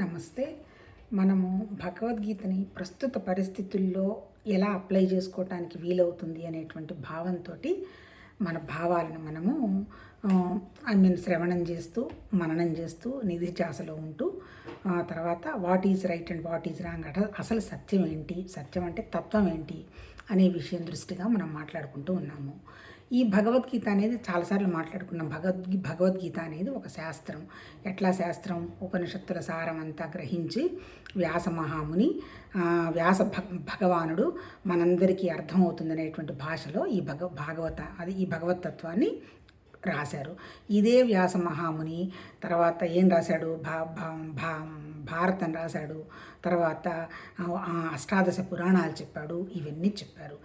నమస్తే. మనము భగవద్గీతని ప్రస్తుత పరిస్థితుల్లో ఎలా అప్లై చేసుకోవటానికి వీలవుతుంది అనేటువంటి భావంతో మన భావాలను మనము ఐ మీన్ శ్రవణం చేస్తూ మననం చేస్తూ నిధి ధ్యాసలో ఉంటూ తర్వాత what is right and what is wrong అట అసలు సత్యం ఏంటి సత్యం అంటే తత్వం ఏంటి అనే విషయం దృష్టిగా మనం మాట్లాడుకుంటూ ఉన్నాము. ఈ భగవద్గీత అనేది చాలాసార్లు మాట్లాడుకున్నాం. భగవద్ భగవద్గీత అనేది ఒక శాస్త్రం. ఎట్లా శాస్త్రం? ఉపనిషత్తుల సారం అంతా గ్రహించి వ్యాస మహాముని వ్యాస భగవానుడు మనందరికీ అర్థమవుతుందనేటువంటి భాషలో ఈ భగ భాగవత అది ఈ భగవతత్వాన్ని రాశారు. ఇదే వ్యాస మహాముని తర్వాత ఏం రాశాడు? భా భా భా భారతం రాశాడు. తర్వాత అష్టాదశ పురాణాలు చెప్పాడు. ఇవన్నీ చెప్పారు.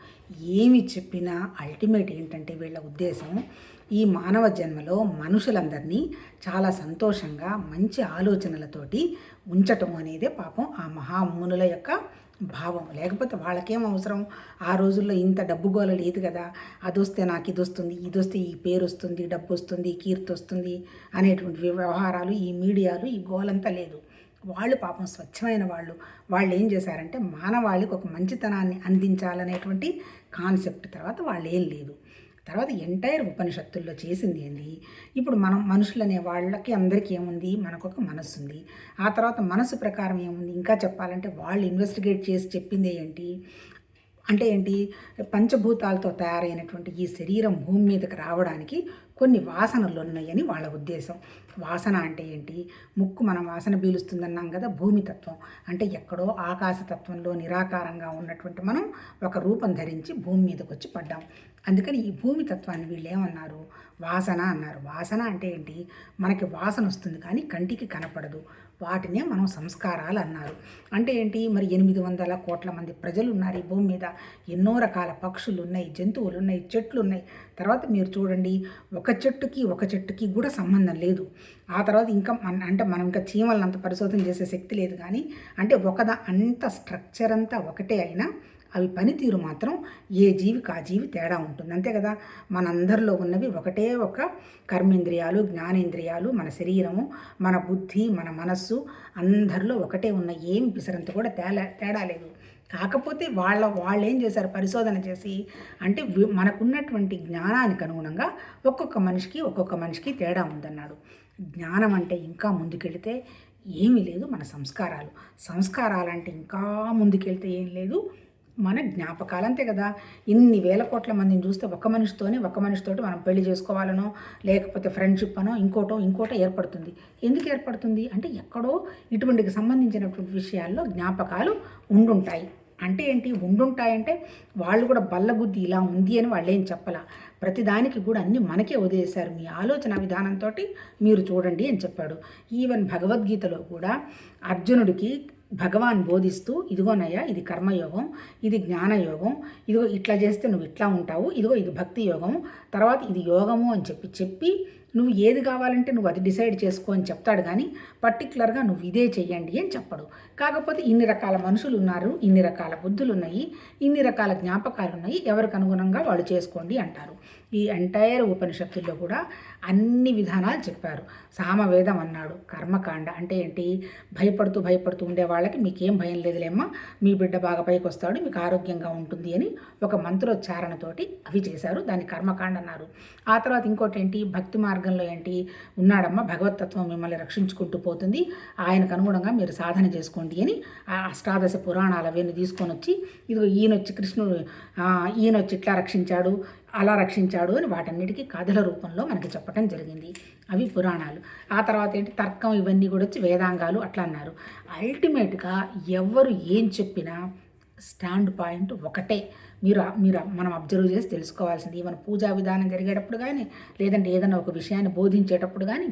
ఏమి చెప్పినా అల్టిమేట్ ఏంటంటే వీళ్ళ ఉద్దేశం ఈ మానవ జన్మలో మనుషులందరినీ చాలా సంతోషంగా మంచి ఆలోచనలతోటి ఉంచటం అనేదే పాపం ఆ మహామునుల యొక్క భావం. లేకపోతే వాళ్ళకేం అవసరం? ఆ రోజుల్లో ఇంత డబ్బు గోల లేదు కదా. అది వస్తే నాకు ఇది వస్తుంది ఇది వస్తే ఈ పేరు వస్తుంది డబ్బు వస్తుంది కీర్తి వస్తుంది అనేటువంటి వ్యవహారాలు ఈ మీడియాలు ఈ గోలంతా లేదు. వాళ్ళు పాపం స్వచ్ఛమైన వాళ్ళు. వాళ్ళు ఏం చేశారంటే మానవాళికి ఒక మంచితనాన్ని అందించాలనేటువంటి కాన్సెప్ట్ తర్వాత వాళ్ళు ఏం లేదు. తర్వాత ఎంటైర్ ఉపనిషత్తుల్లో చేసింది ఏంది? ఇప్పుడు మనం మనుషులు అనే వాళ్ళకి అందరికీ ఏముంది? మనకు ఒక మనస్సు ఉంది ఆ తర్వాత మనసు ప్రకారం ఏముంది? ఇంకా చెప్పాలంటే వాళ్ళు ఇన్వెస్టిగేట్ చేసి చెప్పింది ఏంటి? అంటే ఏంటి? పంచభూతాలతో తయారైనటువంటి ఈ శరీరం భూమి మీదకి రావడానికి కొన్ని వాసనలు ఉన్నాయని వాళ్ళ ఉద్దేశం. వాసన అంటే ఏంటి? ముక్కు మనం వాసన పీలుస్తుందన్నాం కదా భూమి తత్వం. అంటే ఎక్కడో ఆకాశతత్వంలో నిరాకారంగా ఉన్నటువంటి మనం ఒక రూపం ధరించి భూమి మీదకి వచ్చి పడ్డాం. అందుకని ఈ భూమి తత్వాన్ని వీళ్ళు ఏమన్నారు? వాసన అన్నారు. వాసన అంటే ఏంటి? మనకి వాసన వస్తుంది కానీ కంటికి కనపడదు. వాటినే మనం సంస్కారాలు అన్నారు అంటే ఏంటి? మరి ఎనిమిది వందల కోట్ల మంది ప్రజలు ఉన్నారు ఈ భూమి మీద. ఎన్నో రకాల పక్షులు ఉన్నాయి జంతువులు ఉన్నాయి చెట్లు ఉన్నాయి తర్వాత మీరు చూడండి ఒక చెట్టుకి ఒక చెట్టుకి కూడా సంబంధం లేదు. ఆ తర్వాత ఇంకా మన అంటే మనం ఇంకా చీమలను అంత పరిశోధన చేసే శక్తి లేదు కానీ అంటే ఒకదా అంత స్ట్రక్చర్ అంతా ఒకటే అయినా అవి పనితీరు మాత్రం ఏ జీవికి ఆ జీవి తేడా ఉంటుంది. అంతే కదా? మనందరిలో ఉన్నవి ఒకటే ఒక కర్మేంద్రియాలు జ్ఞానేంద్రియాలు మన శరీరము మన బుద్ధి మన మనస్సు అందరిలో ఒకటే ఉన్న ఏం పిసరంత కూడా తేడా తేడా లేదు. కాకపోతే వాళ్ళ వాళ్ళు ఏం చేశారు? పరిశోధన చేసి అంటే మనకున్నటువంటి జ్ఞానానికి అనుగుణంగా ఒక్కొక్క మనిషికి ఒక్కొక్క మనిషికి తేడా ఉందన్నాడు. జ్ఞానం అంటే ఇంకా ముందుకెళితే ఏమీ లేదు మన సంస్కారాలు. సంస్కారాలు అంటే ఇంకా ముందుకెళ్తే ఏం లేదు? మన జ్ఞాపకాలు అంతే కదా. ఇన్ని వేల కోట్ల మందిని చూస్తే ఒక మనిషితోనే ఒక మనిషితోటి మనం పెళ్ళి చేసుకోవాలనో లేకపోతే ఫ్రెండ్షిప్ అనో ఇంకోటో ఇంకోటో ఏర్పడుతుంది. ఎందుకు ఏర్పడుతుంది? అంటే ఎక్కడో ఇటువంటికి సంబంధించినటువంటి విషయాల్లో జ్ఞాపకాలు ఉండుంటాయి. అంటే ఏంటి? ఉండుంటాయంటే వాళ్ళు కూడా బల్లబుద్ధి ఇలా ఉంది అని వాళ్ళు ఏం చెప్పలా? ప్రతిదానికి కూడా అన్ని మనకే వదిలేశారు. మీ ఆలోచన విధానంతో మీరు చూడండి అని చెప్పాడు. ఈవెన్ భగవద్గీతలో కూడా అర్జునుడికి భగవాన్ బోధిస్తూ ఇదిగోనయ్యా ఇది కర్మయోగం ఇది జ్ఞానయోగం ఇదిగో ఇట్లా చేస్తే నువ్వు ఇట్లా ఉంటావు ఇదిగో ఇది భక్తి యోగం తర్వాత ఇది యోగము అని చెప్పి చెప్పి నువ్వు ఏది కావాలంటే నువ్వు అది డిసైడ్ చేసుకో అని చెప్తాడు కానీ పర్టికులర్గా నువ్వు ఇదే చెయ్యండి అని చెప్పడు. కాకపోతే ఇన్ని రకాల మనుషులు ఉన్నారు ఇన్ని రకాల బుద్ధులు ఉన్నాయి ఇన్ని రకాల జ్ఞాపకాలు ఉన్నాయి ఎవరికి అనుగుణంగా వాళ్ళు చేసుకోండి అంటారు. ఈ ఎంటైర్ ఉపనిషత్తుల్లో కూడా అన్ని విధానాలు చెప్పారు. సామవేదం అన్నాడు కర్మకాండ అంటే ఏంటి? భయపడుతూ భయపడుతూ ఉండే వాళ్ళకి మీకేం భయం లేదులేమ్మా మీ బిడ్డ బాగా పైకి వస్తాడు మీకు ఆరోగ్యంగా ఉంటుంది అని ఒక మంత్రోచ్చారణతోటి అవి చేశారు దాన్ని కర్మకాండ అన్నారు. ఆ తర్వాత ఇంకోటి ఏంటి? భక్తి మార్గంలో ఏంటి? ఉన్నాడమ్మా భగవతత్వం మిమ్మల్ని రక్షించుకుంటూ పోతుంది. ఆయనకు అనుగుణంగా మీరు సాధన చేసుకోండి అని ఆ అష్టాదశ పురాణాలు అవన్నీ తీసుకొని వచ్చి ఇదిగో ఈయనొచ్చి కృష్ణుడు ఈయన ఈయనొచ్చి ఇట్లా రక్షించాడు అలా రక్షించాడు అని వాటన్నిటికీ కథల రూపంలో మనకి చెప్పడం జరిగింది. అవి పురాణాలు. ఆ తర్వాత ఏంటి? తర్కం ఇవన్నీ కూడా వచ్చి వేదాంగాలు అట్లా అన్నారు. అల్టిమేట్గా ఎవరు ఏం చెప్పినా స్టాండ్ పాయింట్ ఒకటే. మీరు మీరు మనం అబ్జర్వ్ చేసి తెలుసుకోవాల్సింది. ఈవెన్ పూజా విధానం జరిగేటప్పుడు కానీ లేదంటే ఏదైనా ఒక విషయాన్ని బోధించేటప్పుడు కానీ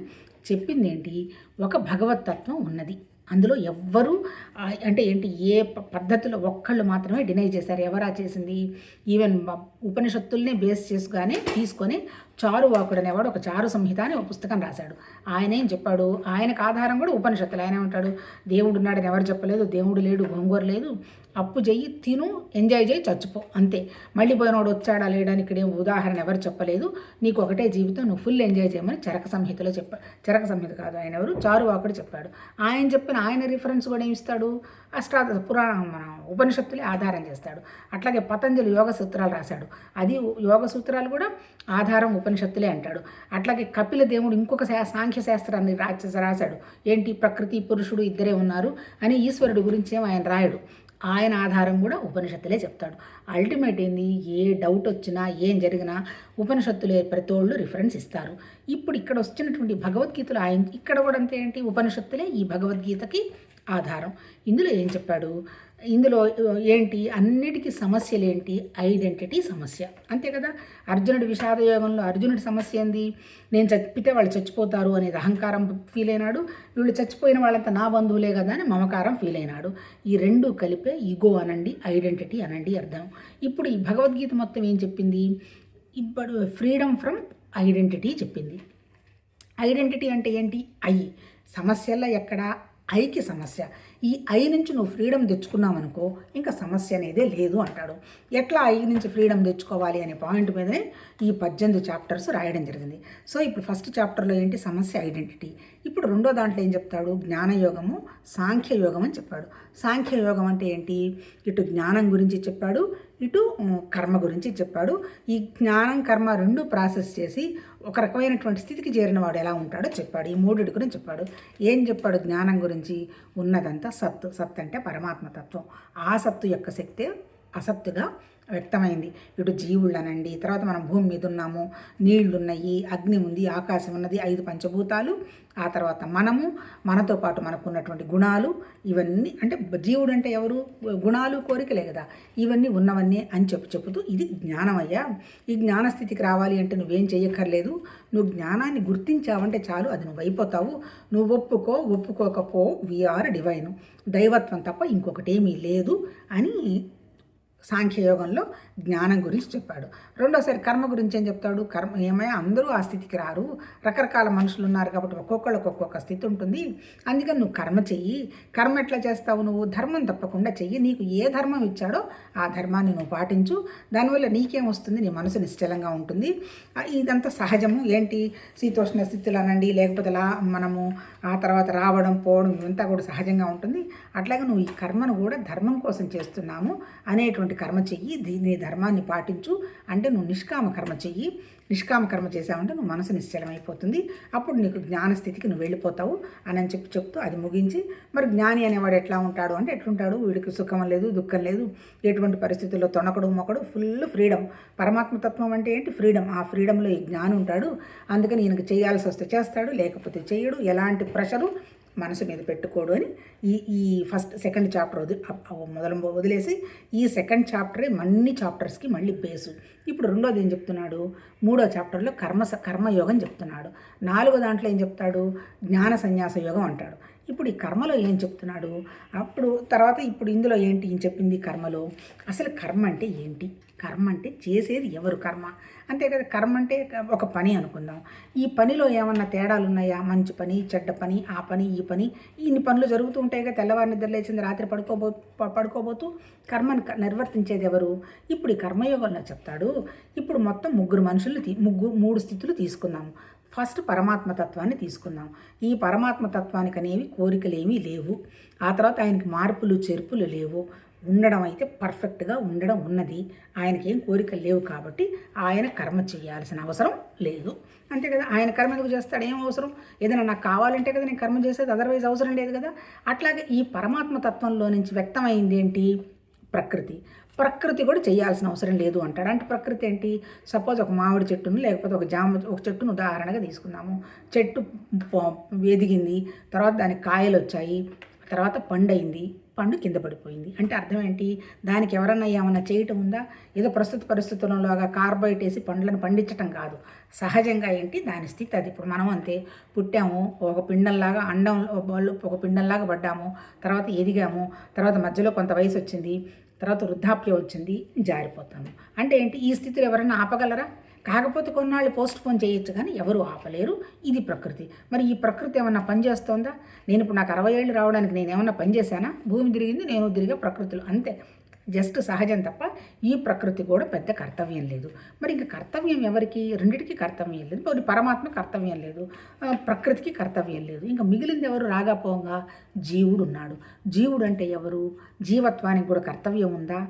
చెప్పింది ఏంటి? ఒక భగవతత్వం ఉన్నది. అందులో ఎవ్వరు అంటే ఏంటి? ఏ పద్ధతిలో ఒక్కళ్ళు మాత్రమే డినై చేశారు. ఎవరా చేసింది? ఈవెన్ ఉపనిషత్తుల్నే బేస్ చేసుగానే తీసుకొని చారువాకుడు అనేవాడు ఒక చారు సంహిత అని ఒక పుస్తకం రాశాడు. ఆయన ఏం చెప్పాడు? ఆయనకు ఆధారం కూడా ఉపనిషత్తులు. ఆయన ఉంటాడు దేవుడు ఉన్నాడని ఎవరు చెప్పలేదు. దేవుడు లేడు గోంగూర లేదు. అప్పు చెయ్యి తిను ఎంజాయ్ చేయి చచ్చిపో. అంతే. మళ్ళీ పోయినోడు వచ్చాడా లేడని ఇక్కడ ఏం ఉదాహరణ ఎవరు చెప్పలేదు. నీకు ఒకటే జీవితం నువ్వు ఫుల్ ఎంజాయ్ చేయమని చరక సంహితలో చెప్ప చరక సంహిత కాదు. ఆయన ఎవరు? చారువాకుడు చెప్పాడు. ఆయన చెప్పిన ఆయన రిఫరెన్స్ కూడా ఏమి ఇస్తాడు? అష్టాదశ పురాణం మన ఉపనిషత్తులే ఆధారం చేస్తాడు. అట్లాగే పతంజలి యోగ సూత్రాలు రాశాడు. అది యోగ సూత్రాలు కూడా ఆధారం ఉపనిషత్తులే అంటాడు. అట్లాగే కపిల దేవుడు ఇంకొక శా సాంఖ్య శాస్త్రాన్ని రాశాడు. ఏంటి? ప్రకృతి పురుషుడు ఇద్దరే ఉన్నారు అని ఈశ్వరుడు గురించి ఆయన రాయడు. ఆయన ఆధారం కూడా ఉపనిషత్తులే చెప్తాడు. అల్టిమేట్ ఏంది? ఏ డౌట్ వచ్చినా ఏం జరిగినా ఉపనిషత్తులే ప్రతి వాళ్ళు రిఫరెన్స్ ఇస్తారు. ఇప్పుడు ఇక్కడ వచ్చినటువంటి భగవద్గీతలు ఆయన ఇక్కడ కూడా అంతే ఏంటి? ఉపనిషత్తులే ఈ భగవద్గీతకి ఆధారం. ఇందులో ఏం చెప్పాడు? ఇందులో ఏంటి? అన్నిటికీ సమస్యలు ఏంటి? ఐడెంటిటీ సమస్య. అంతే కదా? అర్జునుడి విషాద యోగంలో అర్జునుడి సమస్య ఏంది? నేను చచ్చిపితే వాళ్ళు చచ్చిపోతారు అనేది అహంకారం ఫీల్ అయినాడు. వీళ్ళు చచ్చిపోయిన వాళ్ళంతా నా బంధువులే కదా అని మమకారం ఫీల్ అయినాడు. ఈ రెండు కలిపే ఈగో అనండి ఐడెంటిటీ అనండి అర్థం. ఇప్పుడు ఈ భగవద్గీత మొత్తం ఏం చెప్పింది? ఇప్పుడు ఫ్రీడమ్ ఫ్రమ్ ఐడెంటిటీ చెప్పింది. ఐడెంటిటీ అంటే ఏంటి? ఐ. సమస్యల్లో ఎక్కడ ఐకి సమస్య. ఈ ఐ నుంచి నువ్వు ఫ్రీడమ్ తెచ్చుకున్నావనుకో ఇంకా సమస్య అనేదే లేదు అంటాడు. ఎట్లా ఐ నుంచి ఫ్రీడమ్ తెచ్చుకోవాలి అనే పాయింట్ మీదనే ఈ పద్దెనిమిది చాప్టర్స్ రాయడం జరిగింది. సో ఇప్పుడు ఫస్ట్ చాప్టర్లో ఏంటి? సమస్య ఐడెంటిటీ. ఇప్పుడు రెండో దాంట్లో ఏం చెప్తాడు? జ్ఞానయోగము సాంఖ్యయోగం అని చెప్పాడు. సాంఖ్యయోగం అంటే ఏంటి? ఇటు జ్ఞానం గురించి చెప్పాడు ఇటు కర్మ గురించి చెప్పాడు. ఈ జ్ఞానం కర్మ రెండు ప్రాసెస్ చేసి ఒక రకమైనటువంటి స్థితికి చేరిన వాడు ఎలా ఉంటాడో చెప్పాడు. ఈ మూడు గురించి చెప్పాడు. ఏం చెప్పాడు? జ్ఞానం గురించి ఉన్నదంతా సత్తు. సత్ అంటే పరమాత్మ తత్వం ఆ సత్తు యొక్క శక్తే అసత్తుగా వ్యక్తమైంది. ఇటు జీవుళ్ళనండి. తర్వాత మనం భూమి మీద ఉన్నాము నీళ్ళున్నాయి. అగ్ని ఉంది. ఆకాశం ఉన్నది. ఐదు పంచభూతాలు. ఆ తర్వాత మనము. మనతో పాటు మనకు ఉన్నటువంటి గుణాలు. ఇవన్నీ అంటే జీవుడు అంటే ఎవరు? గుణాలు కోరికలే కదా. ఇవన్నీ ఉన్నవన్నీ అని చెప్పు చెబుతూ ఇది జ్ఞానమయ్యా. ఈ జ్ఞానస్థితికి రావాలి అంటే నువ్వేం చెయ్యక్కర్లేదు. నువ్వు జ్ఞానాన్ని గుర్తించావంటే చాలు. అది నువ్వు అయిపోతావు. నువ్వు ఒప్పుకో ఒప్పుకోకపో. వీఆర్ డివైన్ దైవత్వం తప్ప ఇంకొకటి ఏమీ లేదు అని సాంఖ్యయోగంలో జ్ఞానం గురించి చెప్పాడు. రెండోసారి కర్మ గురించి ఏం చెప్తాడు? కర్మ ఏమైనా అందరూ ఆ స్థితికి రారు. రకరకాల మనుషులు ఉన్నారు కాబట్టి ఒక్కొక్కళ్ళకి ఒక్కొక్క స్థితి ఉంటుంది. అందుకని నువ్వు కర్మ చెయ్యి. కర్మ ఎట్లా చేస్తావు నువ్వు? ధర్మం తప్పకుండా చెయ్యి. నీకు ఏ ధర్మం ఇచ్చాడో ఆ ధర్మాన్ని నువ్వు పాటించు. దానివల్ల నీకేం వస్తుంది? నీ మనసు నిశ్చలంగా ఉంటుంది. ఇదంతా సహజము. ఏంటి? శీతోష్ణ స్థితులు అనండి లేకపోతే లా మనము ఆ తర్వాత రావడం పోవడం ఇదంతా కూడా సహజంగా ఉంటుంది. అట్లాగే నువ్వు ఈ కర్మను కూడా ధర్మం కోసం చేస్తున్నాము అనేటువంటి చేసేటువంటి కర్మ చెయ్యి దీని ధర్మాన్ని పాటించు అంటే నువ్వు నిష్కామ కర్మ చెయ్యి. నిష్కామ కర్మ చేసావంటే నువ్వు మనసు నిశ్చలమైపోతుంది. అప్పుడు నీకు జ్ఞానస్థితికి నువ్వు వెళ్ళిపోతావు అని చెప్పి చెప్తూ అది ముగించి మరి జ్ఞాని అనేవాడు ఎట్లా ఉంటాడు అంటే ఎట్లుంటాడు? వీడికి సుఖం లేదు దుఃఖం లేదు ఎటువంటి పరిస్థితుల్లో తొనకడు మొక్కడు ఫుల్ ఫ్రీడమ్. పరమాత్మతత్వం అంటే ఏంటి? ఫ్రీడమ్. ఆ ఫ్రీడంలో ఈ జ్ఞానం ఉంటాడు. అందుకని ఈయనకు చేయాల్సి వస్తే చేస్తాడు లేకపోతే చేయడు. ఎలాంటి ప్రెషరు మనసు మీద పెట్టుకోడు అని ఈ ఈ ఫస్ట్ సెకండ్ చాప్టర్ వదిలి మొదలు వదిలేసి ఈ సెకండ్ చాప్టరే మన్ని చాప్టర్స్కి మళ్ళీ బేసు. ఇప్పుడు రెండోది ఏం చెప్తున్నాడు? మూడో చాప్టర్లో కర్మ కర్మయోగం చెప్తున్నాడు. నాలుగో దాంట్లో ఏం చెప్తాడు? జ్ఞాన సన్యాస యోగం అంటాడు. ఇప్పుడు ఈ కర్మలో ఏం చెప్తున్నాడు? అప్పుడు తర్వాత ఇప్పుడు ఇందులో ఏంటి? ఏం చెప్పింది కర్మలో. అసలు కర్మ అంటే ఏంటి? కర్మ అంటే చేసేది ఎవరు కర్మ? అంతే కదా కర్మ అంటే ఒక పని అనుకుందాం. ఈ పనిలో ఏమన్నా తేడాలు ఉన్నాయా? మంచి పని చెడ్డ పని ఆ పని ఈ పని ఇన్ని పనులు జరుగుతూ ఉంటాయి కదా తెల్లవారి నిద్ర లేచింది రాత్రి పడుకోబో పడుకోబోతూ కర్మను నిర్వర్తించేది ఎవరు? ఇప్పుడు ఈ కర్మయోగంలో చెప్తాడు ఇప్పుడు మొత్తం ముగ్గురు మనుషులు ముగ్గురు మూడు స్థితులు తీసుకున్నాము ఫస్ట్ పరమాత్మతత్వాన్ని తీసుకుందాం. ఈ పరమాత్మతత్వానికి అనేవి కోరికలేమీ లేవు. ఆ తర్వాత ఆయనకి మార్పులు చేర్పులు లేవు. ఉండడం అయితే పర్ఫెక్ట్గా ఉండడం ఉన్నది. ఆయనకి ఏం కోరికలు లేవు కాబట్టి ఆయన కర్మ చేయాల్సిన అవసరం లేదు. అంతే కదా? ఆయన కర్మ ఎందుకు చేస్తాడు? ఏం అవసరం? ఏదైనా నాకు కావాలంటే కదా నేను కర్మ చేసేది అదర్వైజ్ అవసరం లేదు కదా? అట్లాగే ఈ పరమాత్మ తత్వంలో నుంచి వ్యక్తమైంది ఏంటి? ప్రకృతి. ప్రకృతి కూడా చేయాల్సిన అవసరం లేదు అంటాడు. అంటే ప్రకృతి ఏంటి? సపోజ్ ఒక మామిడి చెట్టును లేకపోతే ఒక జామ ఒక చెట్టును ఉదాహరణగా తీసుకుందాము. చెట్టు ఎదిగింది తర్వాత దానికి కాయలు వచ్చాయి తర్వాత పండు అయింది పండు కింద పడిపోయింది. అంటే అర్థం ఏంటి? దానికి ఎవరన్నా ఏమన్నా చేయటం ఉందా? ఏదో ప్రస్తుత పరిస్థితులలోగా కార్బైట్ వేసి పండ్లను పండించటం కాదు. సహజంగా ఏంటి? దాని స్థితి అది. ఇప్పుడు మనం అంతే. పుట్టాము ఒక పిండంలాగా అండం ఒక పిండంలాగా పడ్డాము తర్వాత ఎదిగాము తర్వాత మధ్యలో కొంత వయసు వచ్చింది తర్వాత వృద్ధాప్యం వచ్చింది జారిపోతాము. అంటే ఏంటి? ఈ స్థితిలో ఎవరైనా ఆపగలరా? కాకపోతే కొన్నాళ్ళు పోస్ట్ పోన్ చేయొచ్చు కానీ ఎవరు ఆపలేరు. ఇది ప్రకృతి. మరి ఈ ప్రకృతి ఏమన్నా పనిచేస్తోందా నేను ఇప్పుడు నాకు అరవై ఏళ్ళు రావడానికి నేను ఏమన్నా పని చేశానా? భూమి తిరిగింది నేను తిరిగే ప్రకృతిలో. అంతే. జస్ట్ సహజం తప్ప ఈ ప్రకృతి కూడా పెద్ద కర్తవ్యం లేదు. మరి ఇంక కర్తవ్యం ఎవరికి? రెండిటికి కర్తవ్యం లేదు. మరి పరమాత్మ కర్తవ్యం లేదు. ప్రకృతికి కర్తవ్యం లేదు. ఇంకా మిగిలింది ఎవరు? రాగాపోగా జీవుడు ఉన్నాడు. జీవుడు అంటే ఎవరు? జీవత్వానికి కూడా కర్తవ్యం ఉందా?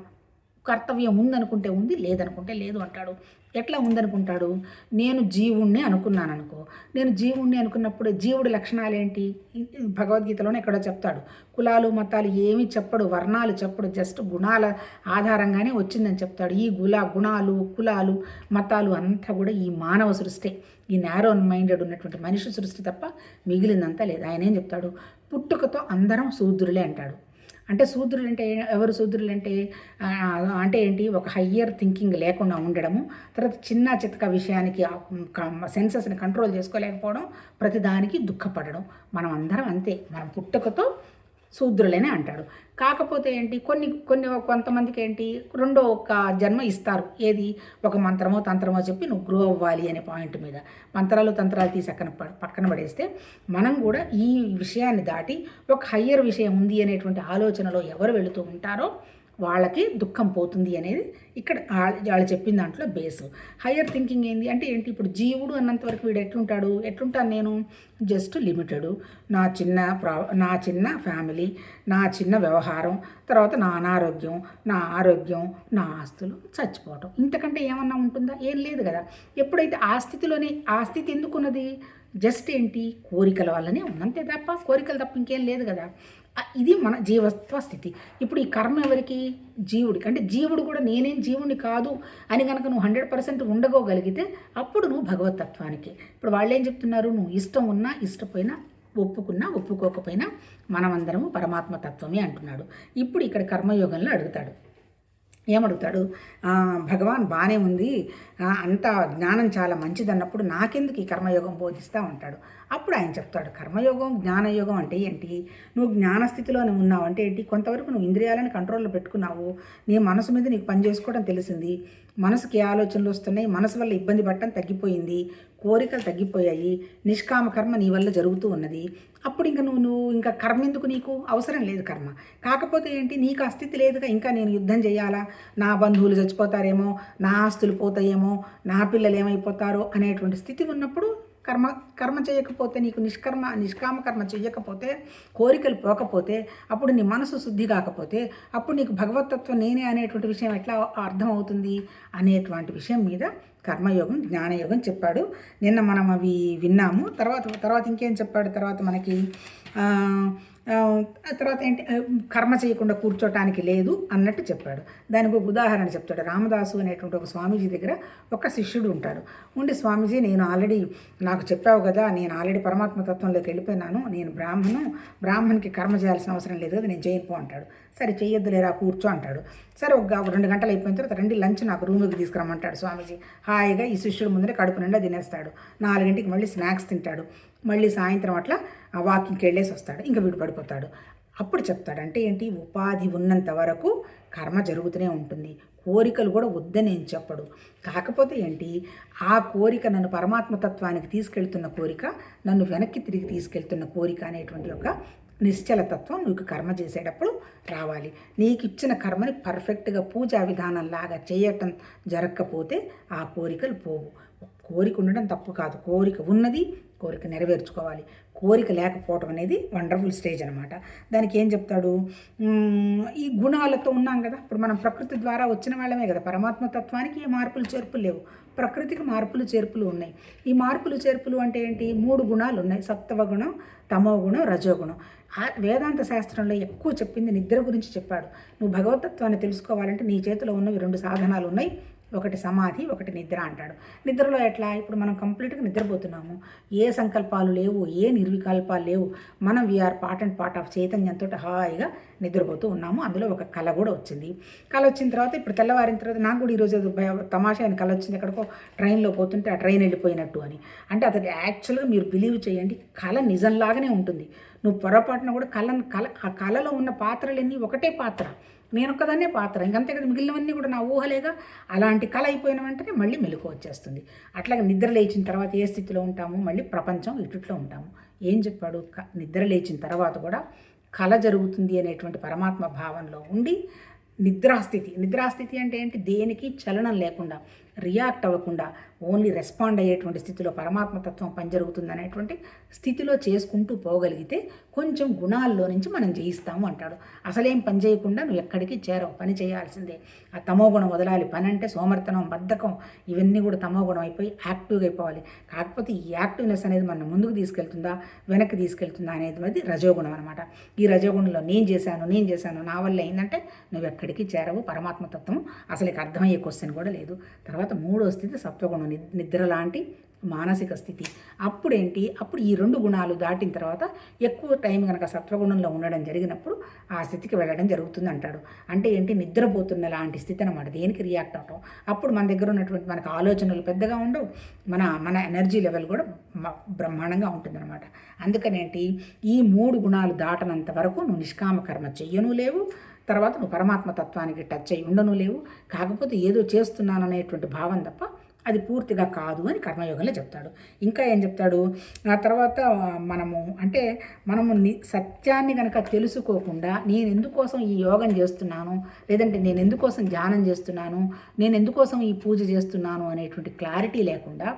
కర్తవ్యం ఉందనుకుంటే ఉంది లేదనుకుంటే లేదు అంటాడు. ఎట్లా ఉందనుకుంటాడు? నేను జీవుణ్ణి అనుకున్నాను అనుకో నేను జీవుణ్ణి అనుకున్నప్పుడు జీవుడి లక్షణాలు ఏంటి భగవద్గీతలోనే ఎక్కడో చెప్తాడు. కులాలు మతాలు ఏమి చెప్పడు వర్ణాలు చెప్పడు జస్ట్ గుణాల ఆధారంగానే వచ్చిందని చెప్తాడు. ఈ గుల గుణాలు కులాలు మతాలు అంతా కూడా ఈ మానవ సృష్టి. ఈ నేరో మైండెడ్ ఉన్నటువంటి మనిషి సృష్టి తప్ప మిగిలిందంతా లేదు. ఆయన ఏం చెప్తాడు? పుట్టుకతో అందరం శూద్రులే అంటాడు. అంటే శూద్రులు అంటే ఎవరు శూద్రులు అంటే అంటే ఏంటి ఒక హయ్యర్ థింకింగ్ లేకుండా ఉండడము తర్వాత చిన్న చితక విషయానికి సెన్సెస్ని కంట్రోల్ చేసుకోలేకపోవడం ప్రతిదానికి దుఃఖపడడం. మనం అందరం అంతే. మనం పుట్టుకతో శూద్రులనే అంటాడు కాకపోతే ఏంటి కొన్ని కొన్ని కొంతమందికి ఏంటి రెండో ఒక జన్మ ఇస్తారు. ఏది? ఒక మంత్రమో తంత్రమో చెప్పి నువ్వు గ్రో అవ్వాలి అనే పాయింట్ మీద. మంత్రాలు తంత్రాలు తీసి అక్కన ప- పక్కన పడేస్తే మనం కూడా ఈ విషయాన్ని దాటి ఒక హయ్యర్ విషయం ఉంది అనేటువంటి ఆలోచనలో ఎవరు వెళుతూ ఉంటారో వాళ్ళకి దుఃఖం పోతుంది అనేది ఇక్కడ వాళ్ళు చెప్పిన దాంట్లో బేస్. హయ్యర్ థింకింగ్ ఏంది అంటే ఏంటి? ఇప్పుడు జీవుడు అన్నంత వరకు వీడు ఎట్లుంటాడు? ఎట్లుంటాను నేను? Just limited. నా చిన్న ప్రా నా చిన్న ఫ్యామిలీ నా చిన్న వ్యవహారం తర్వాత నా అనారోగ్యం నా ఆరోగ్యం నా ఆస్తులు చచ్చిపోవటం. ఇంతకంటే ఏమన్నా ఉంటుందా? ఏం లేదు కదా. ఎప్పుడైతే ఆ స్థితిలోనే ఆ స్థితి ఎందుకున్నది? జస్ట్ ఏంటి? కోరికల వల్లనే ఉన్నంతే తప్ప కోరికలు తప్ప ఇంకేం లేదు కదా. ఇది మన జీవత్వ స్థితి. ఇప్పుడు ఈ కర్మ ఎవరికి? జీవుడికి. అంటే జీవుడు కూడా నేనేం జీవుని కాదు అని కనుక నువ్వు హండ్రెడ్ పర్సెంట్ ఉండగోగలిగితే అప్పుడు నువ్వు భగవతత్వానికి. ఇప్పుడు వాళ్ళు ఏం చెప్తున్నారు? నువ్వు ఇష్టం ఉన్నా ఇష్టపోయినా ఒప్పుకున్నా ఒప్పుకోకపోయినా మనమందరము పరమాత్మ తత్వమే అంటున్నాడు. ఇప్పుడు ఇక్కడ కర్మయోగంలో అడుగుతాడు. ఏమడుగుతాడు? భగవాన్ బాగానే ఉంది. అంత జ్ఞానం చాలా మంచిదన్నప్పుడు నాకెందుకు ఈ కర్మయోగం బోధిస్తూ ఉంటాడు? అప్పుడు ఆయన చెప్తాడు కర్మయోగం జ్ఞానయోగం అంటే ఏంటి? నువ్వు జ్ఞానస్థితిలోనే ఉన్నావు అంటే ఏంటి? కొంతవరకు నువ్వు ఇంద్రియాలను కంట్రోల్లో పెట్టుకున్నావు. నీ మనసు మీద నీకు పని చేసుకోవడం తెలిసింది. మనసుకి ఆలోచనలు వస్తున్నాయి? మనసు వల్ల ఇబ్బంది పడటం తగ్గిపోయింది. కోరికలు తగ్గిపోయాయి. నిష్కామ కర్మ నీ వల్ల జరుగుతూ ఉన్నది. అప్పుడు ఇంకా నువ్వు నువ్వు ఇంకా కర్మ ఎందుకు నీకు? అవసరం లేదు కర్మ. కాకపోతే ఏంటి? నీకు ఆ స్థితి లేదుగా ఇంకా నేను యుద్ధం చేయాలా? నా బంధువులు చచ్చిపోతారేమో? నా ఆస్తులు పోతాయేమో? నా పిల్లలు ఏమైపోతారో? అనేటువంటి స్థితి ఉన్నప్పుడు కర్మ కర్మ చేయకపోతే నీకు నిష్కర్మ నిష్కామ కర్మ చేయకపోతే కోరికలు పోకపోతే అప్పుడు నీ మనసు శుద్ధి కాకపోతే అప్పుడు నీకు భగవతత్వం నేనే అనేటువంటి విషయం ఎట్లా అర్థమవుతుంది? అనేటువంటి విషయం మీద కర్మయోగం జ్ఞానయోగం చెప్పాడు. నిన్న మనం అవి విన్నాము. తర్వాత తర్వాత ఇంకేం చెప్పాడు? తర్వాత మనకి తర్వాత ఏంటి? కర్మ చేయకుండా కూర్చోటానికి లేదు అన్నట్టు చెప్పాడు. దానికి ఒక ఉదాహరణ చెప్తాడు. రామదాసు అనేటువంటి ఒక స్వామీజీ దగ్గర ఒక శిష్యుడు ఉంటాడు. ఉండి స్వామీజీ నేను ఆల్రెడీ నాకు చెప్పావు కదా నేను ఆల్రెడీ పరమాత్మ తత్వంలోకి వెళ్ళిపోయినాను. నేను బ్రాహ్మణు బ్రాహ్మణ్కి కర్మ చేయాల్సిన అవసరం లేదు కదా నేను చేయను అంటాడు. సరే చెయ్యొద్దు లేరా కూర్చో అంటాడు. సరే ఒక రెండు గంటలు అయిపోయిన తర్వాత రండి లంచ్ నాకు రూమ్కి తీసుకురమ్మంటాడు స్వామీజీ. హాయిగా ఈ శిష్యుడు ముందరే కడుపు నిండా తినేస్తాడు. నాలుగింటికి మళ్ళీ స్నాక్స్ తింటాడు. మళ్ళీ సాయంత్రం అట్లా ఆ వాకింగ్కి వెళ్ళేసి వస్తాడు. ఇంకా వీడు పడిపోతాడు. అప్పుడు చెప్తాడు అంటే ఏంటి? ఉపాధి ఉన్నంత వరకు కర్మ జరుగుతూనే ఉంటుంది. కోరికలు కూడా వద్దని నేను చెప్పడు. కాకపోతే ఏంటి? ఆ కోరిక నన్ను పరమాత్మతత్వానికి తీసుకెళ్తున్న కోరిక నన్ను వెనక్కి తిరిగి తీసుకెళ్తున్న కోరిక అనేటువంటి ఒక నిశ్చలతత్వం నీకు కర్మ చేసేటప్పుడు రావాలి. నీకు ఇచ్చిన కర్మని పర్ఫెక్ట్గా పూజా విధానంలాగా చేయటం జరగకపోతే ఆ కోరికలు పోవు. కోరిక ఉండడం తప్పు కాదు. కోరిక ఉన్నది కోరిక నెరవేర్చుకోవాలి. కోరిక లేకపోవడం అనేది వండర్ఫుల్ స్టేజ్ అనమాట దానికి ఏం చెప్తాడు? ఈ గుణాలతో ఉన్నాం కదా. ఇప్పుడు మనం ప్రకృతి ద్వారా వచ్చిన వాళ్ళమే కదా. పరమాత్మ తత్వానికి ఏ మార్పులు చేర్పులు లేవు. ప్రకృతికి మార్పులు చేర్పులు ఉన్నాయి. ఈ మార్పులు చేర్పులు అంటే ఏంటి? మూడు గుణాలు ఉన్నాయి. సత్వ గుణం తమో గుణం రజోగుణం వేదాంత శాస్త్రంలో ఎక్కువ చెప్పింది నిద్ర గురించి చెప్పాడు. నువ్వు భగవతత్వాన్ని తెలుసుకోవాలంటే నీ చేతిలో ఉన్నవి రెండు సాధనాలు ఉన్నాయి. ఒకటి సమాధి ఒకటి నిద్ర అంటాడు. నిద్రలో ఎట్లా? ఇప్పుడు మనం కంప్లీట్గా నిద్రపోతున్నాము. ఏ సంకల్పాలు లేవు ఏ నిర్వికల్పాలు లేవు. మనం we are part and part of చైతన్యంతో హాయిగా నిద్రపోతూ ఉన్నాము. అందులో ఒక కళ కూడా వచ్చింది. కళ వచ్చిన తర్వాత ఇప్పుడు తెల్లవారిన తర్వాత నాకు కూడా ఈరోజు తమాషా అని కళ వచ్చింది. ఎక్కడికో ట్రైన్లో పోతుంటే ఆ ట్రైన్ వెళ్ళిపోయినట్టు అని. అంటే అతను యాక్చువల్గా మీరు బిలీవ్ చేయండి కళ నిజంలాగానే ఉంటుంది. నువ్వు పొరపాటున కూడా కళ కళ ఆ కళలో ఉన్న పాత్రలన్నీ ఒకటే పాత్ర. నేను ఒక్కదాన్నే పాత్ర. ఇంకంతే కదా మిగిలినవన్నీ కూడా నా ఊహలేగా అలాంటి కళ అయిపోయిన వెంటనే మళ్ళీ మెలకు వచ్చేస్తుంది. అట్లాగే నిద్ర లేచిన తర్వాత ఏ స్థితిలో ఉంటాము? మళ్ళీ ప్రపంచం ఇటుట్లో ఉంటాము. ఏం చెప్పాడు? క- నిద్ర లేచిన తర్వాత కూడా కళ జరుగుతుంది అనేటువంటి పరమాత్మ భావంలో ఉండి నిద్రాస్థితి. నిద్రాస్థితి అంటే ఏంటి? దేనికి చలనం లేకుండా. రియాక్ట్ అవ్వకుండా ఓన్లీ రెస్పాండ్ అయ్యేటువంటి స్థితిలో పరమాత్మతత్వం పని జరుగుతుందనేటువంటి స్థితిలో చేసుకుంటూ పోగలిగితే కొంచెం గుణాల్లో నుంచి మనం జయిస్తాము అంటాడు. అసలేం పని చేయకుండా నువ్వు ఎక్కడికి చేరవు పని చేయాల్సిందే. ఆ తమోగుణం వదలాలి. పని అంటే సోమర్థనం బద్ధకం ఇవన్నీ కూడా తమోగుణం అయిపోయి యాక్టివ్గా అయిపోవాలి. కాకపోతే ఈ యాక్టివ్నెస్ అనేది మనం ముందుకు తీసుకెళ్తుందా వెనక్కి తీసుకెళ్తుందా అనేది అది రజోగుణం అనమాట ఈ రజోగుణంలో నేను చేశాను నేను చేశాను నా వల్ల ఏంటంటే నువ్వు ఎక్కడికి చేరవు. పరమాత్మతత్వం అసలు ఇక అర్థమయ్యే క్వశ్చన్ కూడా లేదు. తర్వాత మూడో స్థితి సత్వగుణం నిద్ర లాంటి మానసిక స్థితి. అప్పుడేంటి? అప్పుడు ఈ రెండు గుణాలు దాటిన తర్వాత ఎక్కువ టైం కనుక సత్వగుణంలో ఉండడం జరిగినప్పుడు ఆ స్థితికి వెళ్ళడం జరుగుతుంది అంటాడు అంటే ఏంటి? నిద్రపోతున్న లాంటి స్థితి అనమాట దేనికి రియాక్ట్ అవటం అప్పుడు మన దగ్గర ఉన్నటువంటి మనకు ఆలోచనలు పెద్దగా ఉండవు. మన మన ఎనర్జీ లెవెల్ కూడా బ్రహ్మాండంగా ఉంటుందన్నమాట. అందుకనేంటి? ఈ మూడు గుణాలు దాటనంత వరకు నువ్వు నిష్కామ కర్మ చెయ్యను లేవు. తర్వాత నువ్వు పరమాత్మ తత్వానికి టచ్ అయ్యి ఉండను లేవు. కాకపోతే ఏదో చేస్తున్నాను అనేటువంటి భావం తప్ప అది పూర్తిగా కాదు అని కర్మయోగంలో చెప్తాడు. ఇంకా ఏం చెప్తాడు? ఆ తర్వాత మనము అంటే మనము ని సత్యాన్ని కనుక తెలుసుకోకుండా నేను ఎందుకోసం ఈ యోగం చేస్తున్నాను? లేదంటే నేను ఎందుకోసం ధ్యానం చేస్తున్నాను? నేను ఎందుకోసం ఈ పూజ చేస్తున్నాను? అనేటువంటి క్లారిటీ లేకుండా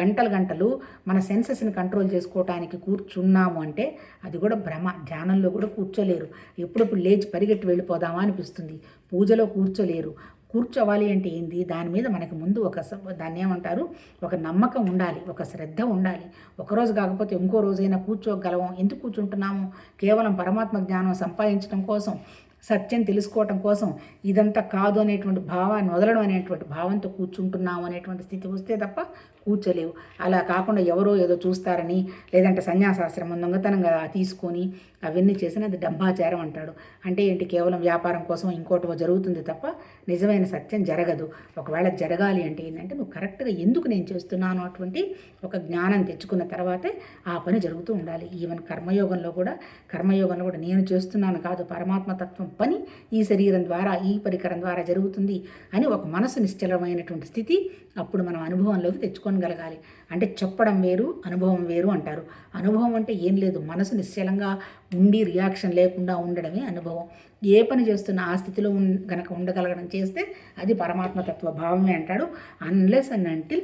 గంటలు గంటలు మన సెన్సెస్ని కంట్రోల్ చేసుకోవటానికి కూర్చున్నాము అంటే అది కూడా భ్రమ. ధ్యానంలో కూడా కూర్చోలేరు. ఎప్పుడప్పుడు లేచి పరిగెట్టి వెళ్ళిపోదామా అనిపిస్తుంది. పూజలో కూర్చోలేరు. కూర్చోవాలి అంటే ఏంది? దాని మీద మనకి ముందు ఒక దాన్ని ఏమంటారు? ఒక నమ్మకం ఉండాలి ఒక శ్రద్ధ ఉండాలి. ఒకరోజు కాకపోతే ఇంకో రోజైనా కూర్చోగలవం ఎందుకు కూర్చుంటున్నాము? కేవలం పరమాత్మ జ్ఞానం సంపాదించడం కోసం సత్యం తెలుసుకోవటం కోసం ఇదంతా కాదు అనేటువంటి భావాన్ని వదలడం అనేటువంటి భావంతో కూర్చుంటున్నాము అనేటువంటి స్థితి వస్తే తప్ప కూర్చోలేవు. అలా కాకుండా ఎవరో ఏదో చూస్తారని లేదంటే సన్యాసాశ్రమం దొంగతనంగా తీసుకొని అవన్నీ చేసిన అది డంభాచారం అంటాడు. అంటే ఏంటి? కేవలం వ్యాపారం కోసం ఇంకోటివో జరుగుతుంది తప్ప నిజమైన సత్యం జరగదు. ఒకవేళ జరగాలి అంటే ఏంటంటే నువ్వు కరెక్ట్గా ఎందుకు నేను చేస్తున్నాను అటువంటి ఒక జ్ఞానం తెచ్చుకున్న తర్వాతే ఆ పని జరుగుతూ ఉండాలి. ఈవెన్ కర్మయోగంలో కూడా కర్మయోగంలో కూడా నేను చేస్తున్నాను కాదు పరమాత్మతత్వం పని ఈ శరీరం ద్వారా ఈ పరికరం ద్వారా జరుగుతుంది అని ఒక మనసు నిశ్చలమైనటువంటి స్థితి అప్పుడు మనం అనుభవంలోకి తెచ్చుకోగలగాలి అంటే చెప్పడం వేరు అనుభవం వేరు అంటారు. అనుభవం అంటే ఏం లేదు. మనసు నిశ్చలంగా ఉండి రియాక్షన్ లేకుండా ఉండడమే అనుభవం. ఏ పని చేస్తున్నా ఆ స్థితిలో ఉన్ గనక ఉండగలగడం చేస్తే అది పరమాత్మతత్వ భావమే అంటాడు. అన్లెస్ అండ్ అంటిల్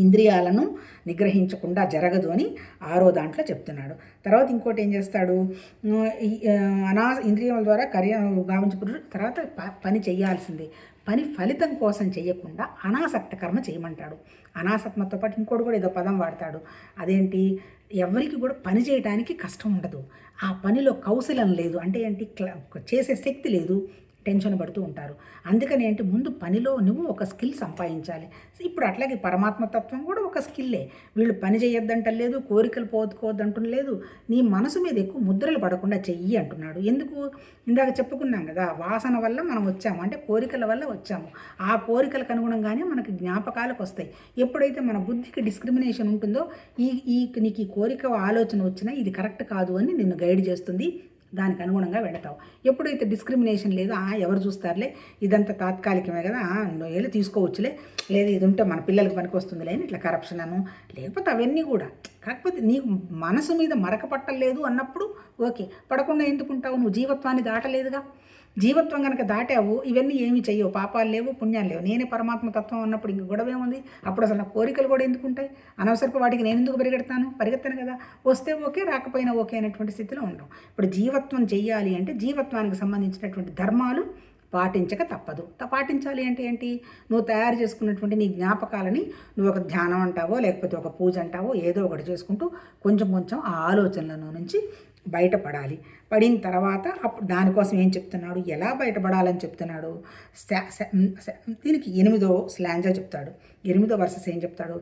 ఇంద్రియాలను నిగ్రహించకుండా జరగదు అని ఆరో దాంట్లో చెప్తున్నాడు. తర్వాత ఇంకోటి ఏం చేస్తాడు? అనా ఇంద్రియముల ద్వారా కర్య గావించుకుంటు తర్వాత ప- పని చేయాల్సింది. పని ఫలితం కోసం చేయకుండా అనాసక్త కర్మ చేయమంటాడు. అనాసక్మతో పాటు ఇంకోటి కూడా ఏదో పదం వాడతాడు. అదేంటి? ఎవరికి కూడా పని చేయడానికి కష్టం ఉండదు. ఆ పనిలో కౌశలం లేదు. అంటే ఏంటి? చేసే శక్తి లేదు. టెన్షన్ పడుతూ ఉంటారు. అందుకని ఏంటి ముందు పనిలో నువ్వు ఒక స్కిల్ సంపాదించాలి. ఇప్పుడు అట్లాగే పరమాత్మ తత్వం కూడా ఒక స్కిల్లే. వీళ్ళు పని చేయొద్దంటలేదు కోరికలు పోతుకోవద్దంటలేదు నీ మనసు మీద ఎక్కువ ముద్రలు పడకుండా చెయ్యి అంటున్నాడు. ఎందుకు? ఇందాక చెప్పుకున్నాం కదా వాసన వల్ల మనం వచ్చాము. అంటే కోరికల వల్ల వచ్చాము. ఆ కోరికలకు అనుగుణంగానే మనకి జ్ఞాపకాలకు వస్తాయి. ఎప్పుడైతే మన బుద్ధికి డిస్క్రిమినేషన్ ఉంటుందో ఈ ఈ నీకు ఈ కోరిక ఆలోచన వచ్చినా ఇది కరెక్ట్ కాదు అని నిన్ను గైడ్ చేస్తుంది. దానికి అనుగుణంగా వెళతావు. ఎప్పుడైతే డిస్క్రిమినేషన్ లేదు "ఆ, ఎవరు చూస్తారులే ఇదంతా తాత్కాలికమే కదా ఆ, తీసుకోవచ్చులే లేదు ఇది ఉంటే మన పిల్లలకి పనికి వస్తుందిలే అని ఇట్లా కరప్షన్ అను లేకపోతే అవన్నీ కూడా. కాకపోతే నీకు మనసు మీద మరక పట్టలేదు అన్నప్పుడు ఓకే పడకుండా ఎందుకుంటావు? నువ్వు జీవత్వాన్ని దాటలేదుగా. జీవత్వం కనుక దాటావు ఇవన్నీ ఏమి చెయ్యవు. పాపాలు లేవు పుణ్యాలు లేవు. నేనే పరమాత్మ తత్వం అన్నప్పుడు ఇంక గొడవ ఏముంది? అప్పుడు అసలు నా కోరికలు కూడా ఎందుకు ఉంటాయి అనవసరపు వాటికి నేను ఎందుకు పరిగెడతాను? పరిగెత్తాను కదా. వస్తే ఓకే రాకపోయినా ఓకే అనేటువంటి స్థితిలో ఉండవు ఇప్పుడు జీవత్వం చెయ్యాలి అంటే జీవత్వానికి సంబంధించినటువంటి ధర్మాలు పాటించక తప్పదు. పాటించాలి అంటే ఏంటి? నువ్వు తయారు చేసుకున్నటువంటి నీ జ్ఞాపకాలని నువ్వు ఒక ధ్యానం అంటావో లేకపోతే ఒక పూజ అంటావో ఏదో ఒకటి చేసుకుంటూ కొంచెం కొంచెం ఆ ఆలోచనల నుంచి బయటపడాలి. పడిన తర్వాత అప్పుడు దానికోసం ఏం చెప్తున్నాడు? ఎలా బయటపడాలని చెప్తున్నాడు? దీనికి ఎనిమిదో స్లాంజా చెప్తాడు. ఎనిమిదో వర్సెస్ ఏం చెప్తాడు?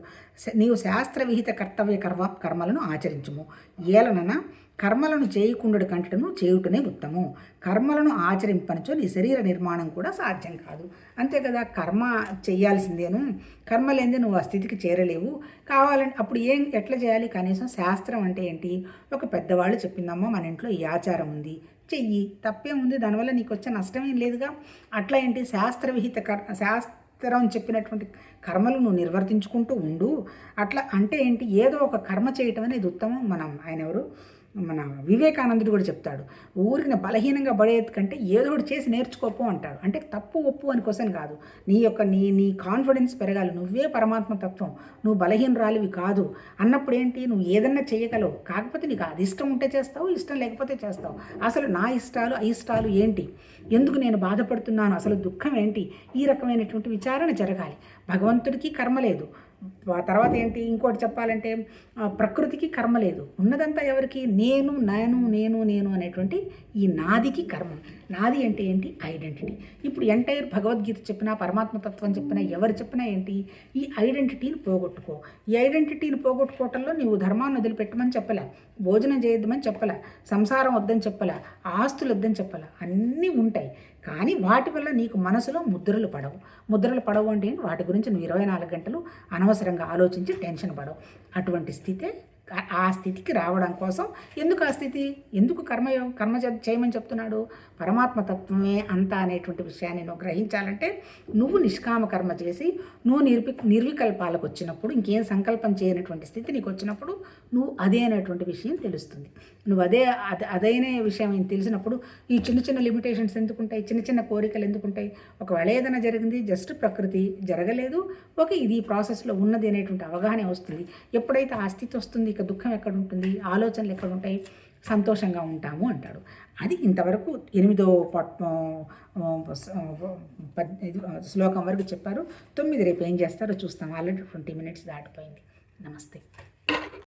నీవు శాస్త్ర విహిత కర్తవ్య కర్మ కర్మలను ఆచరించుము. ఏలనన కర్మలను చేయకుండడు కంటను చేయుటనే ఉత్తమం. కర్మలను ఆచరింపనచో నీ శరీర నిర్మాణం కూడా సాధ్యం కాదు. అంతే కదా కర్మ చేయాల్సిందేను? కర్మ లేనిదే నువ్వు ఆ స్థితికి చేరలేవు. కావాలంటే అప్పుడు ఏం ఎట్లా చేయాలి? కనీసం శాస్త్రం అంటే ఏంటి? ఒక పెద్దవాళ్ళు చెప్పిందమ్మా మన ఇంట్లో ఈ ఆచారం ఉంది. చెయ్యి. తప్పేం ఉంది? దానివల్ల నీకు వచ్చే నష్టమేం లేదుగా? అట్లా ఏంటి? శాస్త్రవిహిత కర్ శాస్త్రం చెప్పినటువంటి కర్మలు నువ్వు నిర్వర్తించుకుంటూ ఉండు. అట్లా అంటే ఏంటి? ఏదో ఒక కర్మ చేయటం అనేది ఉత్తమం. మనం ఆయన ఎవరు? మన వివేకానందుడు కూడా చెప్తాడు ఊరిని బలహీనంగా పడేది కంటే ఏదో ఒకటి చేసి నేర్చుకోపో అంటాడు. అంటే తప్పు ఒప్పు అని కోసం కాదు. నీ యొక్క నీ నీ కాన్ఫిడెన్స్ పెరగాలి. నువ్వే పరమాత్మ తత్వం. నువ్వు బలహీనరాలివి కాదు. అన్నప్పుడు ఏంటి? నువ్వు ఏదన్నా చేయగలవు. కాకపోతే నీకు అది ఇష్టం ఉంటే చేస్తావు ఇష్టం లేకపోతే చేస్తావు. అసలు నా ఇష్టాలు అయిష్టాలు ఏంటి? ఎందుకు నేను బాధపడుతున్నాను? అసలు దుఃఖం ఏంటి? ఈ రకమైనటువంటి విచారణ జరగాలి. భగవంతుడికి కర్మ లేదు. తర్వాత ఏంటి? ఇంకోటి చెప్పాలంటే ప్రకృతికి కర్మ లేదు. ఉన్నదంతా ఎవరికి? నేను నేను నేను నేను అనేటువంటి ఈ నాదికి కర్మ. నాది అంటే ఏంటి? ఐడెంటిటీ. ఇప్పుడు ఎంటైర్ భగవద్గీత చెప్పినా పరమాత్మతత్వం చెప్పినా ఎవరు చెప్పినా ఏంటి? ఈ ఐడెంటిటీని పోగొట్టుకో. ఈ ఐడెంటిటీని పోగొట్టుకోవటంలో నీవు ధర్మాన్ని వదిలిపెట్టమని చెప్పలే. భోజనం చేయొద్దని చెప్పలే. సంసారం వద్దని చెప్పలే. ఆస్తులు వద్దని చెప్పలే. అన్నీ ఉంటాయి. కానీ వాటి వల్ల నీకు మనసులో ముద్రలు పడవు. ముద్రలు పడవు అంటే వాటి గురించి నువ్వు ఇరవై నాలుగు గంటలు అనవసరంగా ఆలోచించి టెన్షన్ పడవు. అటువంటి స్థితే ఆ- స్థితికి రావడం కోసం ఎందుకు ఆ స్థితి? ఎందుకు కర్మయోగం కర్మ చేయమని చెప్తున్నాడు? పరమాత్మ తత్వమే అంత అనేటువంటి విషయాన్ని నువ్వు గ్రహించాలంటే నువ్వు నిష్కామ కర్మ చేసి నువ్వు నిర్వి నిర్వికల్పాలకు వచ్చినప్పుడు ఇంకేం సంకల్పం చేయనటువంటి స్థితి నీకు వచ్చినప్పుడు నువ్వు అదే అనేటువంటి విషయం తెలుస్తుంది. నువ్వు అదే అదే అదైన విషయం తెలిసినప్పుడు ఈ చిన్న చిన్న లిమిటేషన్స్ ఎందుకుంటాయి? చిన్న చిన్న కోరికలు ఎందుకుంటాయి? ఒకవేళ ఏదైనా జరిగింది జస్ట్ ప్రకృతి జరగలేదు ఓకే ఇది ప్రాసెస్లో ఉన్నది అనేటువంటి అవగాహన వస్తుంది. ఎప్పుడైతే ఆ స్థితి వస్తుంది ఇక దుఃఖం ఎక్కడ ఉంటుంది ఆలోచనలు ఎక్కడ ఉంటాయి సంతోషంగా ఉంటాము అంటాడు. అది ఇంతవరకు ఎనిమిదో పద్ శ్లోకం వరకు చెప్పారు. తొమ్మిది రేపు ఏం చేస్తారో చూస్తాం. ఆల్రెడీ ట్వంటీ మినిట్స్ దాటిపోయింది. నమస్తే.